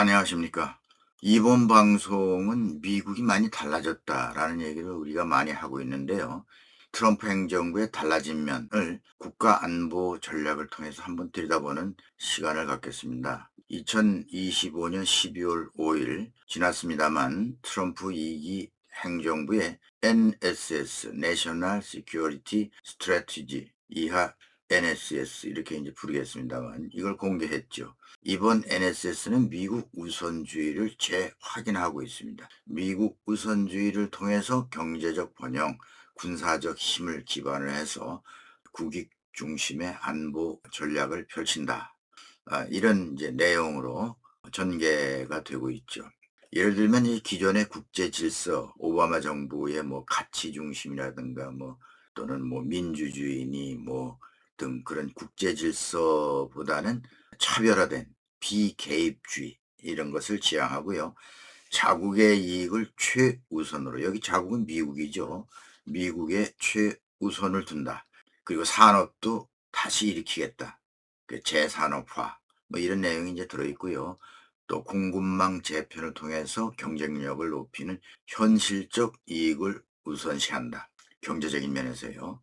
안녕하십니까. 이번 방송은 미국이 많이 달라졌다라는 얘기를 우리가 많이 하고 있는데요. 트럼프 행정부의 달라진 면을 국가 안보 전략을 통해서 한번 들여다보는 시간을 갖겠습니다. 2025년 12월 5일 지났습니다만 트럼프 2기 행정부의 NSS, National Security Strategy 이하 NSS 이렇게 이제 부르겠습니다만 이걸 공개했죠. 이번 NSS는 미국 우선주의를 재확인하고 있습니다. 미국 우선주의를 통해서 경제적 번영, 군사적 힘을 기반을 해서 국익 중심의 안보 전략을 펼친다. 아, 이런 이제 내용으로 전개가 되고 있죠. 예를 들면 이 기존의 국제 질서, 오바마 정부의 뭐 가치 중심이라든가 뭐 또는 뭐 민주주의니 뭐 등 그런 국제 질서보다는 차별화된 비개입주의 이런 것을 지향하고요. 자국의 이익을 최우선으로 여기 자국은 미국이죠. 미국의 최우선을 둔다. 그리고 산업도 다시 일으키겠다. 그 재산업화 뭐 이런 내용이 이제 들어있고요. 또 공급망 재편을 통해서 경쟁력을 높이는 현실적 이익을 우선시한다. 경제적인 면에서요.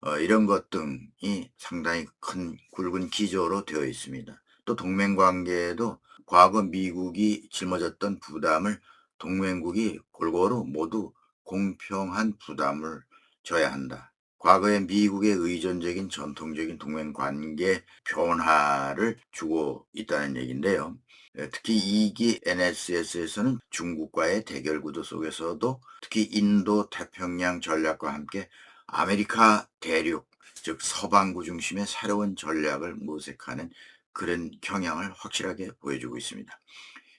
어, 이런 것 등이 상당히 큰 굵은 기조로 되어 있습니다. 또 동맹 관계에도 과거 미국이 짊어졌던 부담을 동맹국이 골고루 모두 공평한 부담을 져야 한다. 과거에 미국의 의존적인 전통적인 동맹 관계 변화를 주고 있다는 얘기인데요. 예, 특히 2기 NSS에서는 중국과의 대결 구도 속에서도 특히 인도 태평양 전략과 함께 아메리카 대륙, 즉 서방구 중심의 새로운 전략을 모색하는 그런 경향을 확실하게 보여주고 있습니다.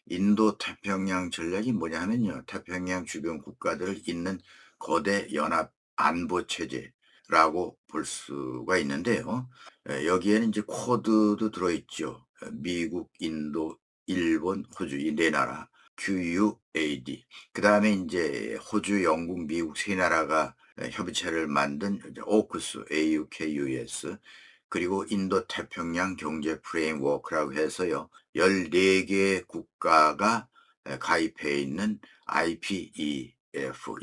인도 태평양 전략이 뭐냐 하면요. 태평양 주변 국가들을 잇는 거대 연합 안보 체제라고 볼 수가 있는데요. 여기에는 이제 코드도 들어있죠. 미국, 인도, 일본, 호주 이 네 나라 QUAD. 그 다음에 이제 호주, 영국, 미국 세 나라가 협의체를 만든 오크스, AUKUS. 그리고 인도 태평양 경제 프레임워크라고 해서요. 14개 국가가 가입해 있는 IPEF.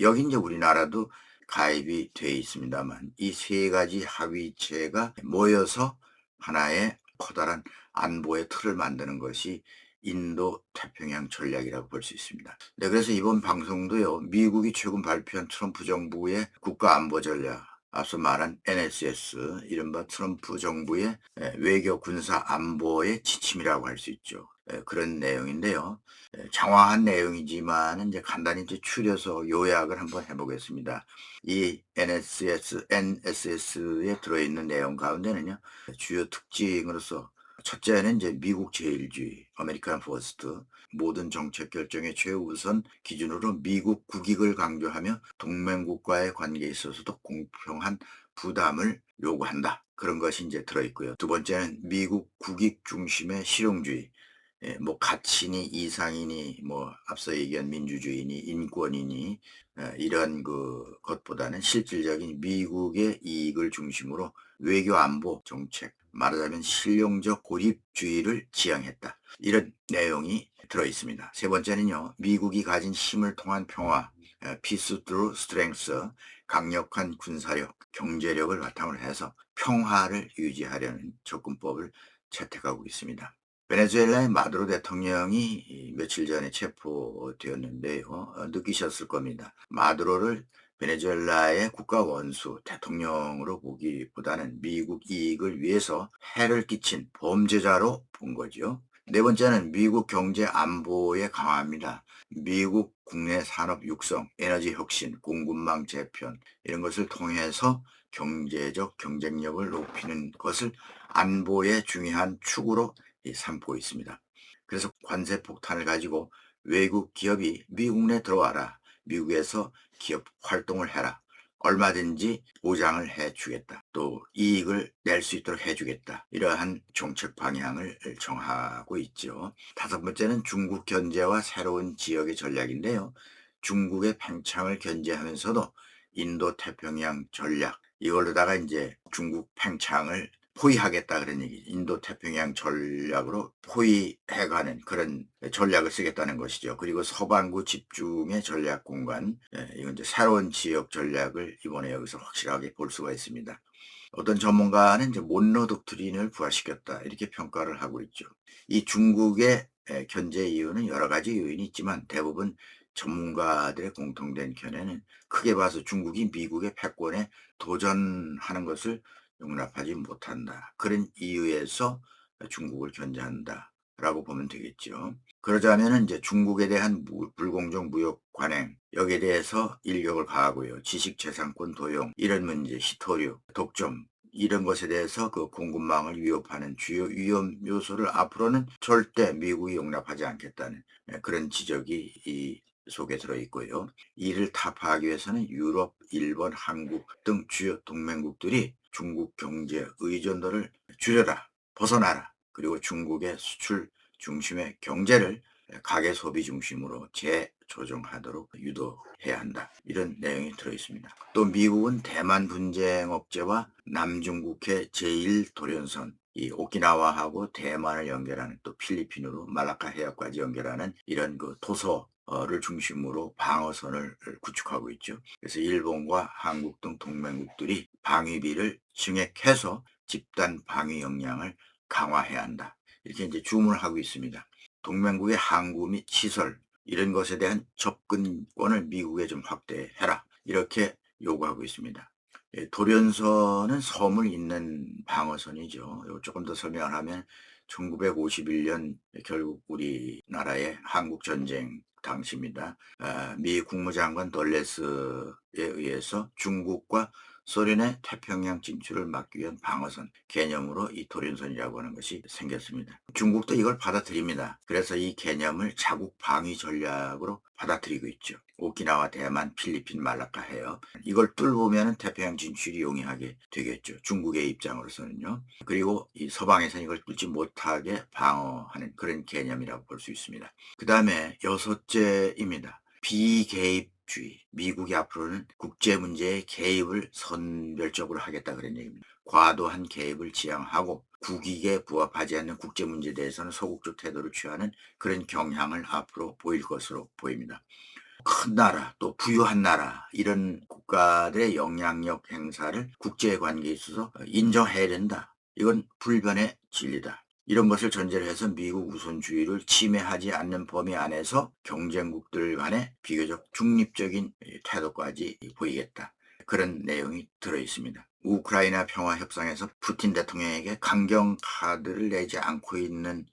여기 이제 우리나라도 가입이 돼 있습니다만 이 세 가지 합의체가 모여서 하나의 커다란 안보의 틀을 만드는 것이 인도 태평양 전략이라고 볼 수 있습니다. 네, 그래서 이번 방송도요, 미국이 최근 발표한 트럼프 정부의 국가 안보 전략, 앞서 말한 NSS, 이른바 트럼프 정부의 외교 군사 안보의 지침이라고 할 수 있죠. 그런 내용인데요. 장황한 내용이지만 이제 간단히 이제 추려서 요약을 한번 해보겠습니다. 이 NSS, NSS에 들어있는 내용 가운데는요, 주요 특징으로서 첫째는 이제 미국 제일주의, 아메리칸 퍼스트, 모든 정책 결정의 최우선 기준으로 미국 국익을 강조하며 동맹국과의 관계에 있어서도 공평한 부담을 요구한다. 그런 것이 이제 들어있고요. 두 번째는 미국 국익 중심의 실용주의, 예, 뭐 가치니 이상이니 뭐 앞서 얘기한 민주주의니 인권이니 예, 이런 그 것보다는 실질적인 미국의 이익을 중심으로 외교 안보 정책 말하자면 실용적 고립주의를 지향했다. 이런 내용이 들어 있습니다. 세 번째는요. 미국이 가진 힘을 통한 평화, 피스 드루 스트렝스, 강력한 군사력, 경제력을 바탕으로 해서 평화를 유지하려는 접근법을 채택하고 있습니다. 베네수엘라의 마두로 대통령이 며칠 전에 체포되었는데요. 어, 느끼셨을 겁니다. 마두로를 베네수엘라의 국가 원수 대통령으로 보기보다는 미국 이익을 위해서 해를 끼친 범죄자로 본 거죠. 네 번째는 미국 경제 안보에 강화합니다. 미국 국내 산업 육성, 에너지 혁신, 공급망 재편 이런 것을 통해서 경제적 경쟁력을 높이는 것을 안보의 중요한 축으로 삼고 있습니다. 그래서 관세 폭탄을 가지고 외국 기업이 미국 내 들어와라. 미국에서 기업 활동을 해라. 얼마든지 보장을 해주겠다. 또 이익을 낼 수 있도록 해주겠다. 이러한 정책 방향을 정하고 있죠. 다섯 번째는 중국 견제와 새로운 지역의 전략인데요. 중국의 팽창을 견제하면서도 인도 태평양 전략 이걸로다가 이제 중국 팽창을 포위하겠다 그런 얘기. 인도 태평양 전략으로 포위해가는 그런 전략을 쓰겠다는 것이죠. 그리고 서반구 집중의 전략 공간, 예, 이건 이제 새로운 지역 전략을 이번에 여기서 확실하게 볼 수가 있습니다. 어떤 전문가는 이제 몬로 독트린을 부활시켰다 이렇게 평가를 하고 있죠. 이 중국의 에, 견제 이유는 여러 가지 요인이 있지만 대부분 전문가들의 공통된 견해는 크게 봐서 중국이 미국의 패권에 도전하는 것을 용납하지 못한다. 그런 이유에서 중국을 견제한다. 라고 보면 되겠죠. 그러자면은 이제 중국에 대한 무- 불공정 무역 관행 여기에 대해서 일격을 가하고요. 지식 재산권 도용 이런 문제, 희토류, 독점 이런 것에 대해서 그 공급망을 위협하는 주요 위험 요소를 앞으로는 절대 미국이 용납하지 않겠다는 예, 그런 지적이 이 속에 들어 있고요. 이를 타파하기 위해서는 유럽, 일본, 한국 등 주요 동맹국들이 중국 경제 의존도를 줄여라, 벗어나라. 그리고 중국의 수출 중심의 경제를 가계 소비 중심으로 재조정하도록 유도해야 한다. 이런 내용이 들어 있습니다. 또 미국은 대만 분쟁 억제와 남중국해 제1도련선 이 오키나와하고 대만을 연결하는 또 필리핀으로 말라카 해협까지 연결하는 이런 그 도서 를 중심으로 방어선을 구축하고 있죠. 그래서 일본과 한국 등 동맹국들이 방위비를 증액해서 집단 방위 역량을 강화해야 한다. 이렇게 이제 주문을 하고 있습니다. 동맹국의 항구 및 시설 이런 것에 대한 접근권을 미국에 좀 확대해라. 이렇게 요구하고 있습니다. 예, 도련선은 섬을 잇는 방어선이죠. 조금 더 설명을 하면 1951년 결국 우리나라의 한국 전쟁 당시입니다. 아, 미 국무장관 덜레스에 의해서 중국과 소련의 태평양 진출을 막기 위한 방어선 개념으로 이 도련선이라고 하는 것이 생겼습니다. 중국도 이걸 받아들입니다. 그래서 이 개념을 자국 방위 전략으로 받아들이고 있죠. 오키나와 대만, 필리핀, 말라카 해협 이걸 뚫으면 태평양 진출이 용이하게 되겠죠. 중국의 입장으로서는요. 그리고 이 서방에서는 이걸 뚫지 못하게 방어하는 그런 개념이라고 볼 수 있습니다. 그 다음에 여섯째입니다. 비개입 주의. 미국이 앞으로는 국제 문제에 개입을 선별적으로 하겠다 그런 얘기입니다. 과도한 개입을 지향하고 국익에 부합하지 않는 국제 문제에 대해서는 소극적 태도를 취하는 그런 경향을 앞으로 보일 것으로 보입니다. 큰 나라 또 부유한 나라 이런 국가들의 영향력 행사를 국제 관계에 있어서 인정해야 된다. 이건 불변의 진리다. 이런 것을 전제로 해서 미국 우선주의를 침해하지 않는 범위 안에서 경쟁국들 간의 비교적 중립적인 태도까지 보이겠다. 그런 내용이 들어 있습니다. 우크라이나 평화 협상에서 푸틴 대통령에게 강경 카드를 내지 않고 있는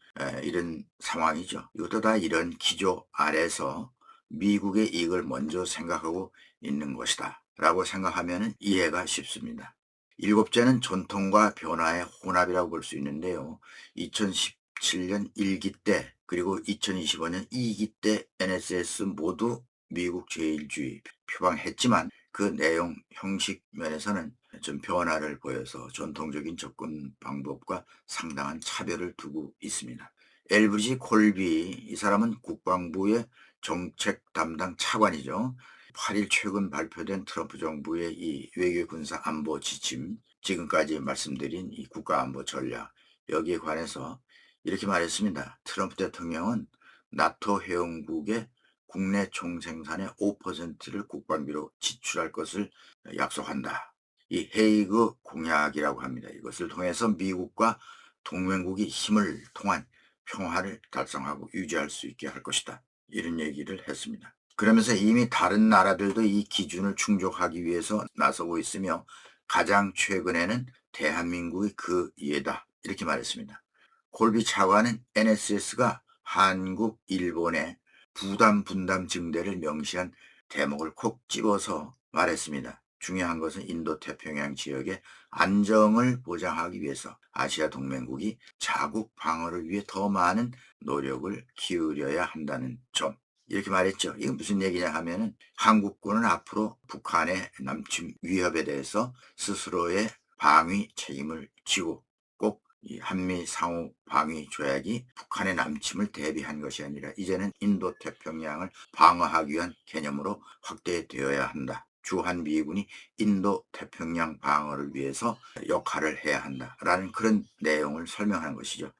이런 상황이죠. 이것도 다 이런 기조 아래서 미국의 이익을 먼저 생각하고 있는 것이다. 라고 생각하면 이해가 쉽습니다. 일곱째는 전통과 변화의 혼합이라고 볼 수 있는데요. 2017년 1기 때 그리고 2025년 2기 때 NSS 모두 미국 제일주의 표방했지만 그 내용 형식 면에서는 좀 변화를 보여서 전통적인 접근 방법과 상당한 차별을 두고 있습니다. LVG 콜비 이 사람은 국방부의 정책 담당 차관이죠. 8일 최근 발표된 트럼프 정부의 이 외교 군사 안보 지침, 지금까지 말씀드린 이 국가 안보 전략, 여기에 관해서 이렇게 말했습니다. 트럼프 대통령은 나토 회원국의 국내 총생산의 5%를 국방비로 지출할 것을 약속한다. 이 헤이그 공약이라고 합니다. 이것을 통해서 미국과 동맹국이 힘을 통한 평화를 달성하고 유지할 수 있게 할 것이다. 이런 얘기를 했습니다. 그러면서 이미 다른 나라들도 이 기준을 충족하기 위해서 나서고 있으며 가장 최근에는 대한민국이 그 예다 이렇게 말했습니다. 콜비 차관은 NSS가 한국, 일본의 부담 분담 증대를 명시한 대목을 콕 집어서 말했습니다. 중요한 것은 인도 태평양 지역의 안정을 보장하기 위해서 아시아 동맹국이 자국 방어를 위해 더 많은 노력을 기울여야 한다는 점. 이렇게 말했죠. 이건 무슨 얘기냐 하면은 한국군은 앞으로 북한의 남침 위협에 대해서 스스로의 방위 책임을 지고 꼭 이 한미 상호 방위 조약이 북한의 남침을 대비한 것이 아니라 이제는 인도 태평양을 방어하기 위한 개념으로 확대되어야 한다. 주한 미군이 인도 태평양 방어를 위해서 역할을 해야 한다라는 그런 내용을 설명하는 것이죠.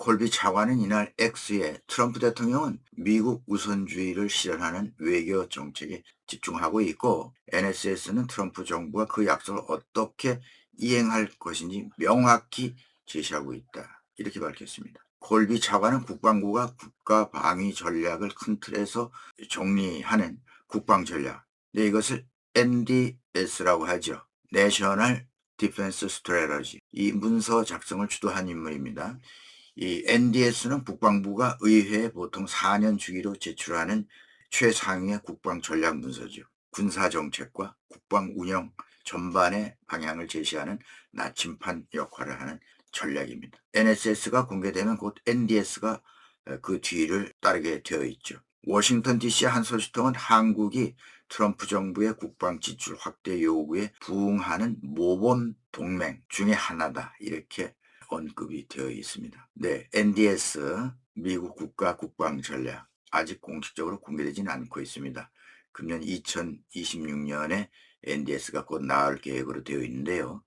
콜비 차관은 이날 X에 트럼프 대통령은 미국 우선주의를 실현하는 외교 정책에 집중하고 있고 NSS는 트럼프 정부가 그 약속을 어떻게 이행할 것인지 명확히 제시하고 있다. 이렇게 밝혔습니다. 콜비 차관은 국방부가 국가 방위 전략을 큰 틀에서 정리하는 국방 전략. 네, 이것을 NDS라고 하죠. National Defense Strategy. 이 문서 작성을 주도한 인물입니다. 이 NDS는 국방부가 의회에 보통 4년 주기로 제출하는 최상위의 국방 전략 문서죠. 군사 정책과 국방 운영 전반의 방향을 제시하는 나침판 역할을 하는 전략입니다. NSS가 공개되면 곧 NDS가 그 뒤를 따르게 되어 있죠. 워싱턴 DC 한 소식통은 한국이 트럼프 정부의 국방 지출 확대 요구에 부응하는 모범 동맹 중의 하나다. 이렇게 언급이 되어 있습니다. 네, NDS 미국 국가 국방 전략 아직 공식적으로 공개되지는 않고 있습니다. 금년 2026년에 NDS가 곧 나올 계획으로 되어 있는데요.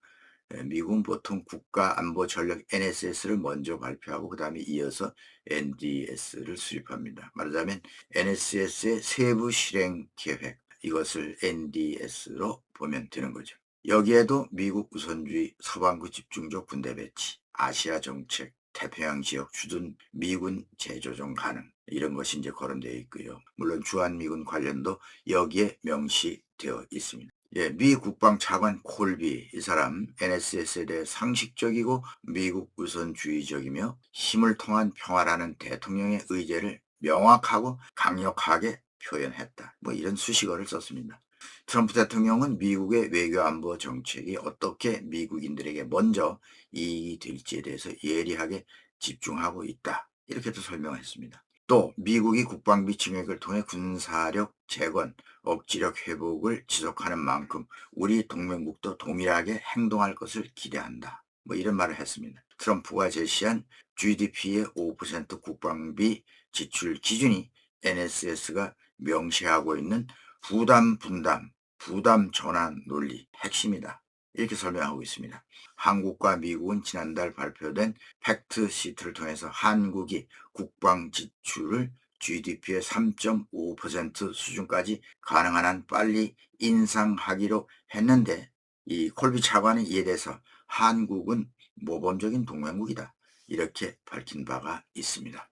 미국은 보통 국가 안보 전략 NSS를 먼저 발표하고 그 다음에 이어서 NDS를 수립합니다. 말하자면 NSS의 세부 실행 계획 이것을 NDS로 보면 되는 거죠. 여기에도 미국 우선주의 서방구 집중적 군대 배치, 아시아 정책, 태평양 지역 주둔 미군 재조정 가능 이런 것이 이제 거론되어 있고요. 물론 주한미군 관련도 여기에 명시되어 있습니다. 예, 미 국방 차관 콜비 이 사람 NSS에 대해 상식적이고 미국 우선주의적이며 힘을 통한 평화라는 대통령의 의제를 명확하고 강력하게 표현했다. 뭐 이런 수식어를 썼습니다. 트럼프 대통령은 미국의 외교 안보 정책이 어떻게 미국인들에게 먼저 이익이 될지에 대해서 예리하게 집중하고 있다. 이렇게 도 설명했습니다. 또 미국이 국방비 증액을 통해 군사력 재건, 억지력 회복을 지속하는 만큼 우리 동맹국도 동일하게 행동할 것을 기대한다. 뭐 이런 말을 했습니다. 트럼프가 제시한 GDP의 5% 국방비 지출 기준이 NSS가 명시하고 있는 부담 분담, 부담 전환 논리 핵심이다. 이렇게 설명하고 있습니다. 한국과 미국은 지난달 발표된 팩트 시트를 통해서 한국이 국방 지출을 GDP의 3.5% 수준까지 가능한 한 빨리 인상하기로 했는데 이 콜비 차관은 이에 대해서 한국은 모범적인 동맹국이다. 이렇게 밝힌 바가 있습니다.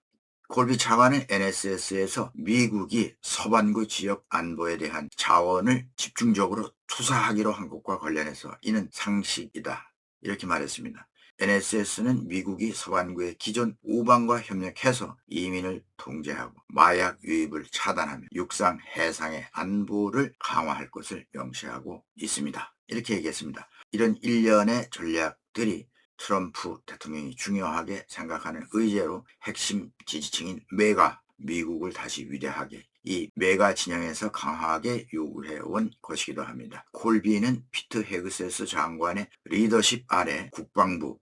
콜비 차관은 NSS에서 미국이 서반구 지역 안보에 대한 자원을 집중적으로 투사하기로 한 것과 관련해서 이는 상식이다. 이렇게 말했습니다. NSS는 미국이 서반구의 기존 우방과 협력해서 이민을 통제하고 마약 유입을 차단하며 육상, 해상의 안보를 강화할 것을 명시하고 있습니다. 이렇게 얘기했습니다. 이런 일련의 전략들이 트럼프 대통령이 중요하게 생각하는 의제로 핵심 지지층인 메가 미국을 다시 위대하게 이 메가 진영에서 강하게 요구해온 것이기도 합니다. 콜비는 피트 헤그세스 장관의 리더십 아래 국방부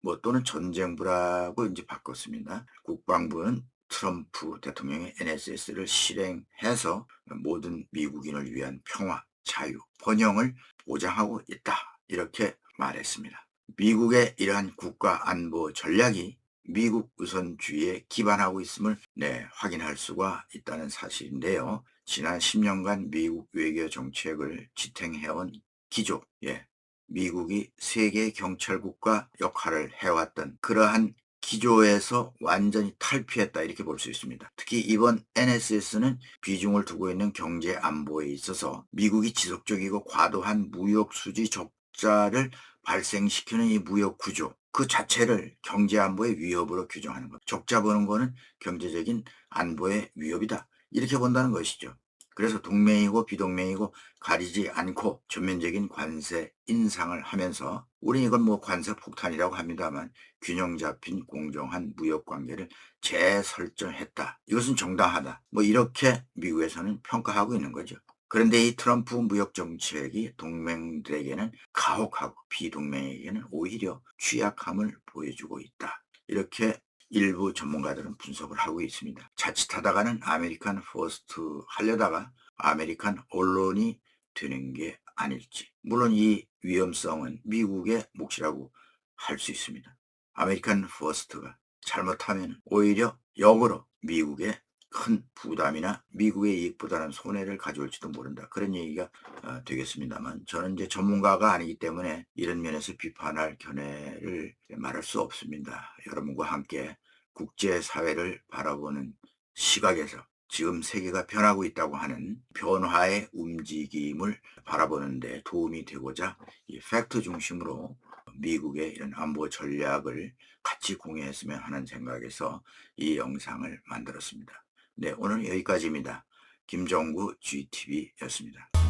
뭐 또는 전쟁부라고 이제 바꿨습니다. 국방부는 트럼프 대통령의 NSS를 실행해서 모든 미국인을 위한 평화, 자유, 번영을 보장하고 있다. 이렇게 말했습니다. 미국의 이러한 국가 안보 전략이 미국 우선주의에 기반하고 있음을 네, 확인할 수가 있다는 사실인데요. 지난 10년간 미국 외교 정책을 지탱해온 기조, 예, 미국이 세계 경찰국가 역할을 해왔던 그러한 기조에서 완전히 탈피했다 이렇게 볼 수 있습니다. 특히 이번 NSS는 비중을 두고 있는 경제 안보에 있어서 미국이 지속적이고 과도한 무역 수지 적 자를 발생시키는 이 무역 구조 그 자체를 경제 안보의 위협으로 규정하는 것. 적자 버는 거는 경제적인 안보의 위협이다. 이렇게 본다는 것이죠. 그래서 동맹이고 비동맹이고 가리지 않고 전면적인 관세 인상을 하면서 우리 이건 뭐 관세 폭탄이라고 합니다만 균형 잡힌 공정한 무역 관계를 재설정했다. 이것은 정당하다. 뭐 이렇게 미국에서는 평가하고 있는 거죠. 그런데 이 트럼프 무역 정책이 동맹들에게는 가혹하고 비동맹에게는 오히려 취약함을 보여주고 있다. 이렇게 일부 전문가들은 분석을 하고 있습니다. 자칫하다가는 아메리칸 포스트 하려다가 아메리칸 언론이 되는 게 아닐지. 물론 이 위험성은 미국의 몫이라고 할 수 있습니다. 아메리칸 퍼스트가 잘못하면 오히려 역으로 미국의 큰 부담이나 미국의 이익보다는 손해를 가져올지도 모른다. 그런 얘기가 어, 되겠습니다만 저는 이제 전문가가 아니기 때문에 이런 면에서 비판할 견해를 말할 수 없습니다. 여러분과 함께 국제사회를 바라보는 시각에서 지금 세계가 변하고 있다고 하는 변화의 움직임을 바라보는데 도움이 되고자 이 팩트 중심으로 미국의 이런 안보 전략을 같이 공유했으면 하는 생각에서 이 영상을 만들었습니다. 네, 오늘 여기까지입니다. 김정구 GTV였습니다.